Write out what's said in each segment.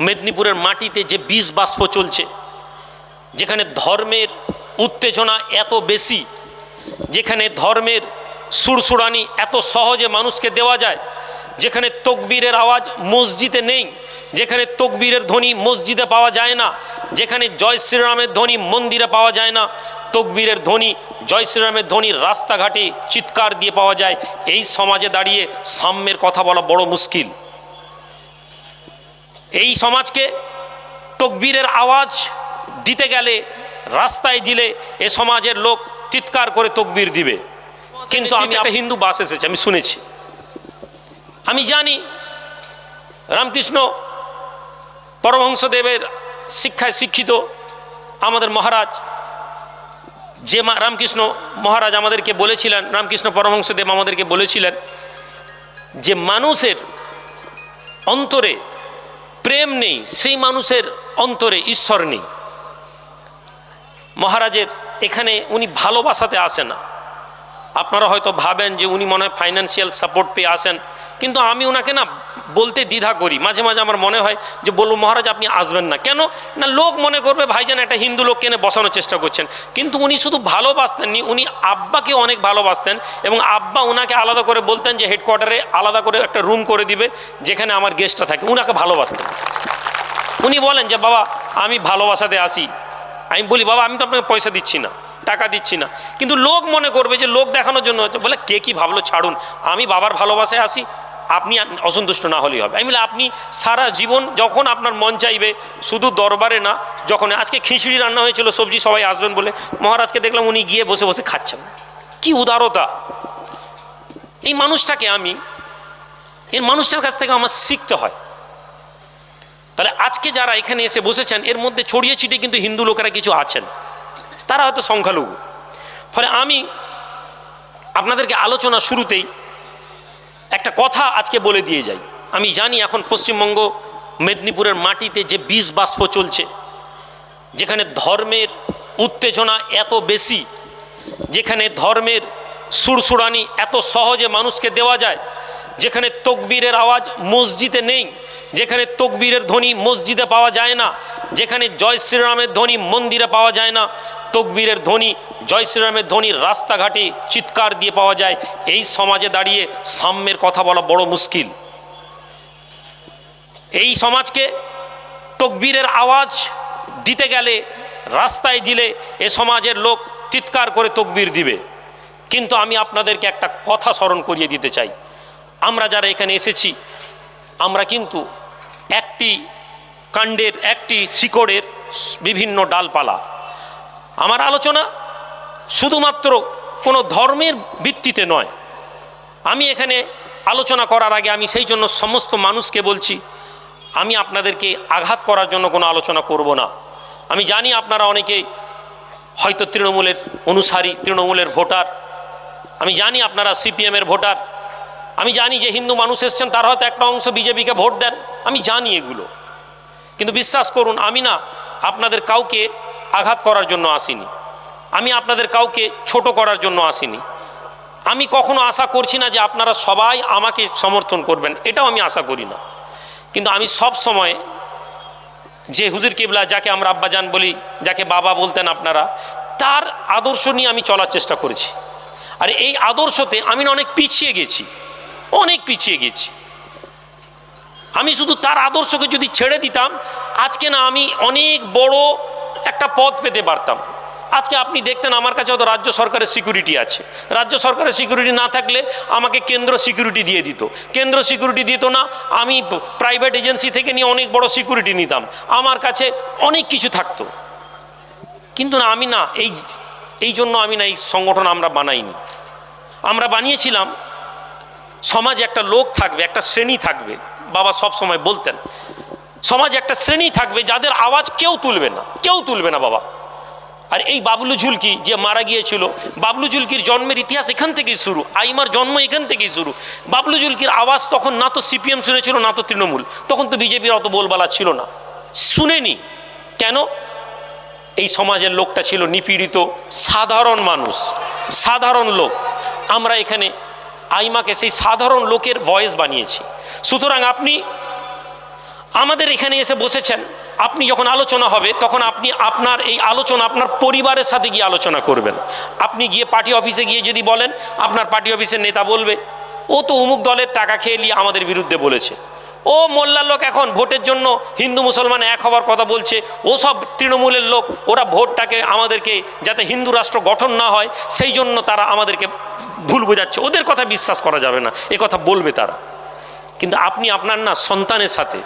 মেদিনীপুরের মাটিতে যে বিষ বাষ্প চলছে, যেখানে ধর্মের উত্তেজনা এত বেশি, যেখানে ধর্মের সুরসুরানি এত সহজে মানুষকে দেওয়া যায়, যেখানে তকবীরের আওয়াজ মসজিদে নেই, যেখানে তকবীরের ধ্বনি মসজিদে পাওয়া যায় না, যেখানে জয় শ্রীরামের ধ্বনি মন্দিরে পাওয়া যায় না, তকবীরের ধ্বনি, জয় শ্রীরামের ধ্বনি রাস্তাঘাটে চিৎকার দিয়ে পাওয়া যায়, এই সমাজে দাঁড়িয়ে সাম্যের কথা বলা বড় মুশকিল। এই সমাজকে তকবীরের আওয়াজ দিতে গেলে রাস্তায় দিলে এ সমাজের লোক চিৎকার করে তকবীর দিবে। কিন্তু আমি একটা হিন্দু বাস এসেছে আমি শুনেছি। আমি জানি রামকৃষ্ণ পরমহংসদেবের শিক্ষায় শিক্ষিত আমাদের মহারাজ। যে মা- রামকৃষ্ণ মহারাজ আমাদেরকে বলেছিলেন রামকৃষ্ণ পরমহংসদেব আমাদেরকে বলেছিলেন যে মানুষের অন্তরে প্রেম নেই, সেই মানুষের অন্তরে ঈশ্বর নেই। মহারাজের এখানে উনি ভালোবাসাতে আসে না। আপনারা হয়তো ভাবেন যে উনি মনে হয় ফাইন্যান্সিয়াল সাপোর্ট পেয়ে আসেন, কিন্তু আমি ওনাকে না বলতে দ্বিধা করি। মাঝে মাঝে আমার মনে হয় যে বলব, মহারাজ, আপনি আসবেন না। কেন? না, লোক মনে করবে, ভাইজান, একটা হিন্দু লোক কেনে বসানোর চেষ্টা করছেন। কিন্তু উনি শুধু ভালোবাসতেননি, উনি আব্বাকে অনেক ভালোবাসতেন এবং আব্বা ওনাকে আলাদা করে বলতেন যে হেডকোয়ার্টারে আলাদা করে একটা রুম করে দিবে, যেখানে আমার গেস্টটা থাকে। উনাকে ভালোবাসতেন। উনি বলেন যে, বাবা, আমি ভালোবাসাতে আসি। আমি বলি, বাবা, আমি তো আপনাকে পয়সা দিচ্ছি না, টাকা দিচ্ছি না। কিন্তু লোক মনে করবে যে, লোক দেখানোর জন্য হচ্ছে। বলে, কে কি ভাবলো? ছাড়ুন। আমি বাবার ভালোবাসায় আসি আপনি অসন্তুষ্ট না হলেই হবে। আমি বলি, আপনি সারা জীবন যখন আপনার মন চাইবে, শুধু দরবারে না, যখন আজকে খিচুড়ি রান্না হয়েছিল, সবজি সবাই আসবেন বলে, মহারাজকে দেখলাম উনি গিয়ে বসে বসে খাচ্ছেন। কি উদারতা! এই মানুষটাকে আমি, এই মানুষটার কাছ থেকে আমার শিখতে হয়। তাহলে আজকে যারা এখানে এসে বসেছেন, এর মধ্যে ছড়িয়ে ছিটিয়ে কিন্তু হিন্দু লোকেরা কিছু আছেন। তারা হয়তো সংখ্যালঘু। ফলে আমি আপনাদেরকে আলোচনা শুরুতেই একটা কথা আজকে বলে দিয়ে যাই। আমি জানি এখন পশ্চিমবঙ্গ মেদিনীপুরের মাটিতে যে বিষ বাষ্প চলছে, যেখানে ধর্মের উত্তেজনা এত বেশি, যেখানে ধর্মের সুরসুরানি এত সহজে মানুষকে দেওয়া যায়, যেখানে তকবীরের আওয়াজ মসজিদে নেই, যেখানে তকবীরের ধ্বনি মসজিদে পাওয়া যায় না, যেখানে জয় শ্রীরামের ধ্বনি মন্দিরে পাওয়া যায় না তকবীরের ধ্বনি, জয় শ্রীরামের ধ্বনি রাস্তাঘাটে চিৎকার দিয়ে পাওয়া যায়। এই সমাজে দাঁড়িয়ে সাম্যের কথা বলা বড় মুশকিল। এই সমাজকে তকবীরের আওয়াজ দিতে গেলে, রাস্তায় দিলে এ সমাজের লোক চিৎকার করে তকবীর দিবে। কিন্তু আমি আপনাদেরকে একটা কথা স্মরণ করিয়ে দিতে চাই। আমরা যারা এখানে এসেছি, আমরা কিন্তু একটি কাণ্ডের, একটি শিকড়ের বিভিন্ন ডালপালা। আমার আলোচনা শুধুমাত্র কোনো ধর্মের ভিত্তিতে নয়। আমি এখানে আলোচনা করার আগে আমি সেই জন্য সমস্ত মানুষকে বলছি, আমি আপনাদেরকে আঘাত করার জন্য কোনো আলোচনা করব না। আমি জানি আপনারা অনেকে হয়তো তৃণমূলের অনুসারী, তৃণমূলের ভোটার। আমি জানি আপনারা সিপিএমের ভোটার। আমি জানি যে হিন্দু মানুষ এসছেন, তার হয়তো একটা অংশ বিজেপিকে ভোট দেন। আমি জানি এগুলো। কিন্তু বিশ্বাস করুন, আমি না আপনাদের কাউকে আঘাত করার জন্য আসিনি। আমি আপনাদের কাউকে ছোট করার জন্য আসিনি। আমি কখনো আশা করছি না যে আপনারা সবাই আমাকে সমর্থন করবেন, এটাও আমি আশা করি না। কিন্তু আমি সব সময় যে হুজুর কেবলা, যাকে আমরা আব্বাজান বলি, যাকে বাবা বলতেন আপনারা, তার আদর্শ নিয়ে আমি চলার চেষ্টা করেছি। আর এই আদর্শতে আমি অনেক পিছিয়ে গেছি, অনেক পিছিয়ে গেছি। আমি শুধু তার আদর্শকে যদি ছেড়ে দিতাম, আজকে না আমি অনেক বড় একটা পদ পেতে পারতাম। আজকে আপনি দেখতেন আমার কাছে হয়তো রাজ্য সরকারের সিকিউরিটি আছে। রাজ্য সরকারের সিকিউরিটি না থাকলে আমাকে কেন্দ্র সিকিউরিটি দিয়ে দিত। কেন্দ্র সিকিউরিটি দিত না, আমি প্রাইভেট এজেন্সি থেকে নিয়ে অনেক বড় সিকিউরিটি নিতাম। আমার কাছে অনেক কিছু থাকতো। কিন্তু না, আমি না, এই এই জন্য আমি না এই সংগঠন আমরা বানাইনি। আমরা বানিয়েছিলাম, সমাজে একটা লোক থাকবে, একটা শ্রেণি থাকবে। বাবা সব সময় বলতেন সমাজে একটা শ্রেণি থাকবে যাদের আওয়াজ কেউ তুলবে না, কেউ তুলবে না বাবা। আর এই বাবলু ঝুলকি যে মারা গিয়েছিল, বাবলু ঝুলকির জন্মের ইতিহাস এখান থেকেই শুরু, আইমার জন্ম এখান থেকেই শুরু। বাবলু ঝুলকির আওয়াজ তখন না তো সিপিএম শুনেছিল, না তো তৃণমূল, তখন তো বিজেপির অত বলবালা ছিল না। শুনেনি। কেন? এই সমাজের লোকটা ছিল নিপীড়িত, সাধারণ মানুষ, সাধারণ লোক। আমরা এখানে আইমাকে সেই সাধারণ লোকের ভয়েস বানিয়েছি। সুতরাং আপনি আমাদের এখানে এসে বসেছেন। আপনি যখন আলোচনা হবে, তখন আপনি আপনার এই আলোচনা আপনার পরিবারের সাথে গিয়ে আলোচনা করবেন। আপনি গিয়ে পার্টি অফিসে গিয়ে যদি বলেন, আপনার পার্টি অফিসের নেতা বলবে, ও তো অমুক দলের টাকা খেয়ে নিয়ে আমাদের বিরুদ্ধে বলেছে। ও মোল্লার লোক এখন ভোটের জন্য হিন্দু মুসলমান এক হওয়ার কথা বলছে, ও সব তৃণমূলের লোক, ওরা ভোটটাকে আমাদেরকে যাতে হিন্দু রাষ্ট্র গঠন না হয়, সেই জন্য তারা আমাদেরকে ভুল বোঝাচ্ছে। ওদের কথা বিশ্বাস করা যাবে না, এ কথা বলবে তারা। কিন্তু আপনি আপনার না সন্তানের সাথে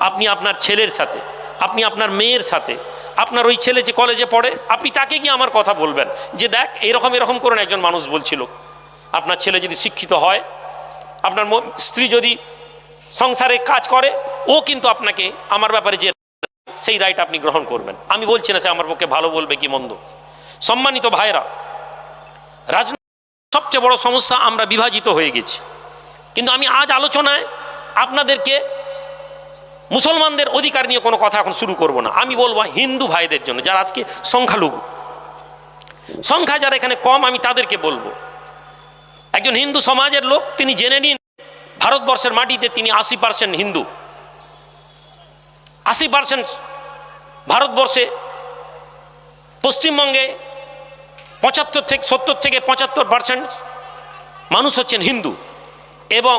আপনি আপনার ছেলের সাথে, আপনি আপনার মেয়ের সাথে, আপনার ওই ছেলে যে কলেজে পড়ে, আপনি তাকে গিয়ে আমার কথা বলবেন যে দেখ, এরকম এরকম করে একজন মানুষ বলছিল। আপনার ছেলে যদি শিক্ষিত হয়, আপনার স্ত্রী যদি সংসারে কাজ করে, ও কিন্তু আপনাকে আমার ব্যাপারে যে সেই রাইট আপনি গ্রহণ করবেন। আমি বলছি না সে আমার পক্ষে ভালো বলবে কি মন্দ। সম্মানিত ভাইরা রাজনীতি সবচেয়ে বড় সমস্যা আমরা বিভাজিত হয়ে গেছি। কিন্তু আমি আজ আলোচনায় আপনাদেরকে মুসলমানদের অধিকার নিয়ে কোনো কথা এখন শুরু করব না। আমি বলব হিন্দু ভাইদের জন্য, যারা আজকে সংখ্যালঘু। সংখ্যা যারা এখানে কম, আমি তাদেরকে বলব। একজন হিন্দু সমাজের লোক, তিনি জেনে নিন, ভারতবর্ষের মাটিতে তিনি আশি পার্সেন্ট হিন্দু। আশি পার্সেন্ট ভারতবর্ষে পশ্চিমবঙ্গে পঁচাত্তর থেকে, সত্তর থেকে পঁচাত্তর পার্সেন্ট মানুষ হচ্ছেন হিন্দু এবং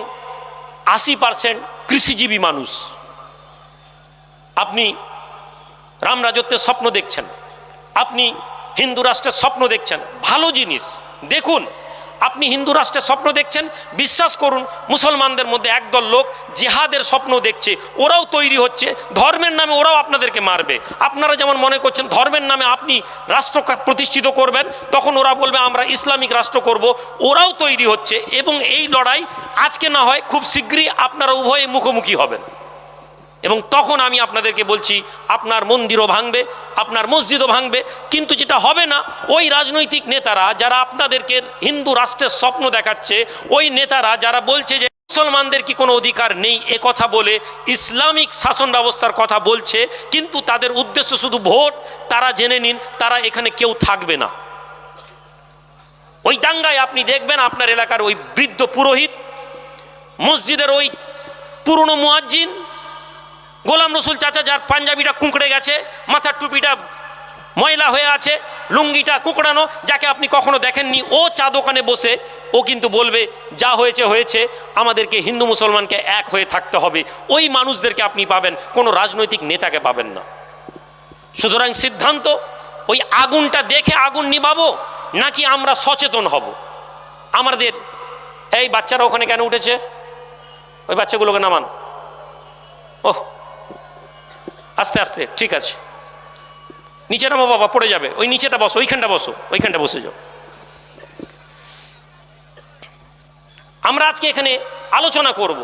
আশি পার্সেন্ট কৃষিজীবী মানুষ। আপনি রাম রাজত্বের স্বপ্ন দেখছেন। আপনি হিন্দু রাষ্ট্রের স্বপ্ন দেখছেন। ভালো জিনিস। দেখুন, আপনি হিন্দু রাষ্ট্রের স্বপ্ন দেখছেন। বিশ্বাস করুন, মুসলমানদের মধ্যে একদল লোক জেহাদের স্বপ্ন দেখছে। ওরাও তৈরি হচ্ছে। ধর্মের নামে ওরাও আপনাদেরকে মারবে। আপনারা যেমন মনে করছেন, ধর্মের নামে আপনি রাষ্ট্র প্রতিষ্ঠিত করবেন, তখন ওরা বলবে, আমরা ইসলামিক রাষ্ট্র করব। ওরাও তৈরি হচ্ছে এবং এই লড়াই আজকে না হয় খুব শীঘ্রই আপনারা উভয়ে মুখোমুখি হবেন। এবং তখন আমি আপনাদেরকে বলছি, আপনার মন্দিরও ভাঙবে, আপনার মসজিদও ভাঙবে, কিন্তু যেটা হবে না, ওই রাজনৈতিক নেতারা যারা আপনাদেরকে হিন্দু রাষ্ট্রের স্বপ্ন দেখাচ্ছে, ওই নেতারা যারা বলছে যে মুসলমানদের কি কোনো অধিকার নেই, এ কথা বলে ইসলামিক শাসন ব্যবস্থার কথা বলছে, কিন্তু তাদের উদ্দেশ্য শুধু ভোট, তারা জেনে নিন, তারা এখানে কেউ থাকবে না। ওই দাঙ্গায় আপনি দেখবেন আপনার এলাকার ওই বৃদ্ধ পুরোহিত, মসজিদের ওই পুরনো মুয়াজ্জিন গোলাম রসুল চাচা যার পাঞ্জাবিটা কুঁকড়ে গেছে, মাথার টুপিটা ময়লা হয়ে আছে, লুঙ্গিটা কুকড়ানো, যাকে আপনি কখনো দেখেননি, ও চা দোকানে বসে, ও কিন্তু বলবে, যা হয়েছে হয়েছে, আমাদেরকে হিন্দু মুসলমানকে এক হয়ে থাকতে হবে। ওই মানুষদেরকে আপনি পাবেন, কোনো রাজনৈতিক নেতাকে পাবেন না। সুতরাং সিদ্ধান্ত, ওই আগুনটা দেখে আগুন নিবাবো নাকি আমরা সচেতন হব? আমাদের, এই বাচ্চারা ওখানে কেন উঠেছে? ওই বাচ্চাগুলোকে নামান। ওহ আস্তে আস্তে, ঠিক আছে। নিচে নামো বাবা, পড়ে যাবে। ওই নিচেটা বসো, ওইখানটা বসো, ওইখানটা বসে যাও। আমরা আজকে এখানে আলোচনা করব।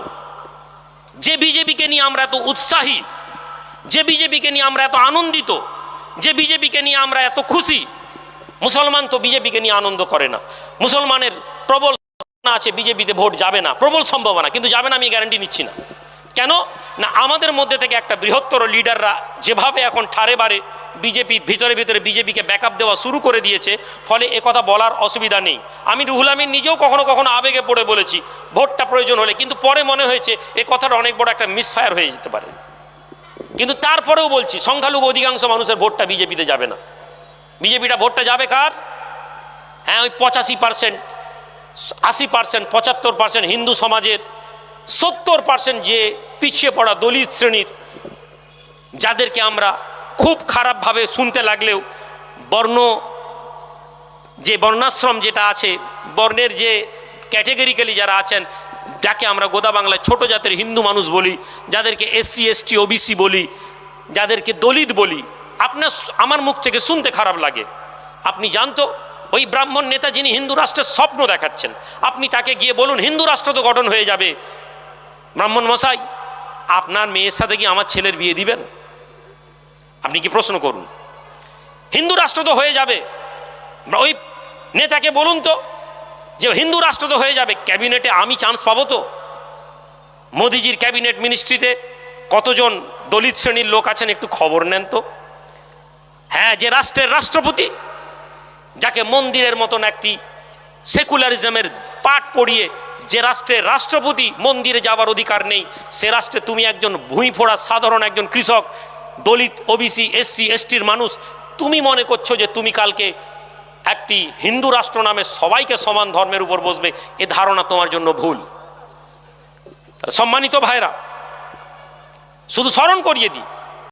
যে বিজেপিকে নিয়ে আমরা এত উৎসাহী, যে বিজেপিকে নিয়ে আমরা এত আনন্দিত, যে বিজেপিকে নিয়ে আমরা এত খুশি, মুসলমান তো বিজেপিকে নিয়ে আনন্দ করে না। মুসলমানের প্রবল আছে, বিজেপিতে ভোট যাবে না, প্রবল সম্ভাবনা, কিন্তু যাবে না আমি গ্যারান্টি নিচ্ছি না। কেন? না, আমাদের মধ্যে থেকে একটা বৃহত্তর লিডাররা যেভাবে এখন ঠারে বারে বিজেপি ভিতরে ভিতরে বিজেপিকে ব্যাকআপ দেওয়া শুরু করে দিয়েছে, ফলে কথা বলার অসুবিধা নেই। আমি রুহুল আমিন নিজেও কখনো কখনো আবেগে পড়ে বলেছি, ভোটটা প্রয়োজন হলে, কিন্তু পরে মনে হয়েছে এ কথাটা অনেক বড় একটা মিসফায়ার হয়ে যেতে পারে। কিন্তু তারপরেও বলছি, সংখ্যালঘু অধিকাংশ মানুষের ভোটটা বিজেপিতে যাবে না। বিজেপিটা ভোটটা যাবে কার? হ্যাঁ ওই পঁচাশি পার্সেন্ট আশি পার্সেন্ট পঁচাত্তর পার্সেন্ট হিন্দু সমাজের সত্তর পার্সেন্ট যে পিছিয়ে পড়া দলিত শ্রেণির, যাদেরকে আমরা খুব খারাপভাবে শুনতে লাগলেও বর্ণ, যে বর্ণাশ্রম যেটা আছে, বর্ণের যে ক্যাটেগরিক্যালি যারা আছেন, যাকে আমরা গোদা বাংলায় ছোট জাতের হিন্দু মানুষ বলি, যাদেরকে এসসি, এসটি, ওবিসি বলি, যাদেরকে দলিত বলি, আপনার আমার মুখ থেকে শুনতে খারাপ লাগে। আপনি জানতো, ওই ব্রাহ্মণ নেতা যিনি হিন্দু রাষ্ট্রের স্বপ্ন দেখাচ্ছেন, আপনি তাকে গিয়ে বলুন, হিন্দু রাষ্ট্র তো গঠন হয়ে যাবে। ব্রাহ্মণ মশাই, আপনার মেয়ের সাথে কি আমার ছেলের বিয়ে দিবেন? আপনি কি প্রশ্ন করুন? হিন্দু রাষ্ট্র তো হয়ে যাবে। ওই নেতাকে বলুন তো যে হিন্দু রাষ্ট্র তো হয়ে যাবে। ক্যাবিনেটে আমি চান্স পাবো তো? মোদিজির ক্যাবিনেট মিনিস্ট্রিতে কতজন দলিত শ্রেণির লোক আছেন একটু খবর নেন তো? হ্যাঁ যে রাষ্ট্রের রাষ্ট্রপতি, যাকে মন্দিরের মতন একটি সেকুলারিজমের পাঠ পড়িয়ে যে রাষ্ট্রের রাষ্ট্রপতি মন্দিরে যাবার অধিকার নেই, সে রাষ্ট্রে তুমি একজন ভুঁই ফোড়া সাধারণ একজন কৃষক, দলিত ওবিসি এসসি এসটির মানুষ, তুমি মনে করছ যে তুমি কালকে একটি হিন্দু রাষ্ট্র নামে সবাইকে সমান ধর্মের উপর বসবে, এ ধারণা তোমার জন্য ভুল। সম্মানিত ভাইরা, শুধু স্মরণ করিয়ে দিই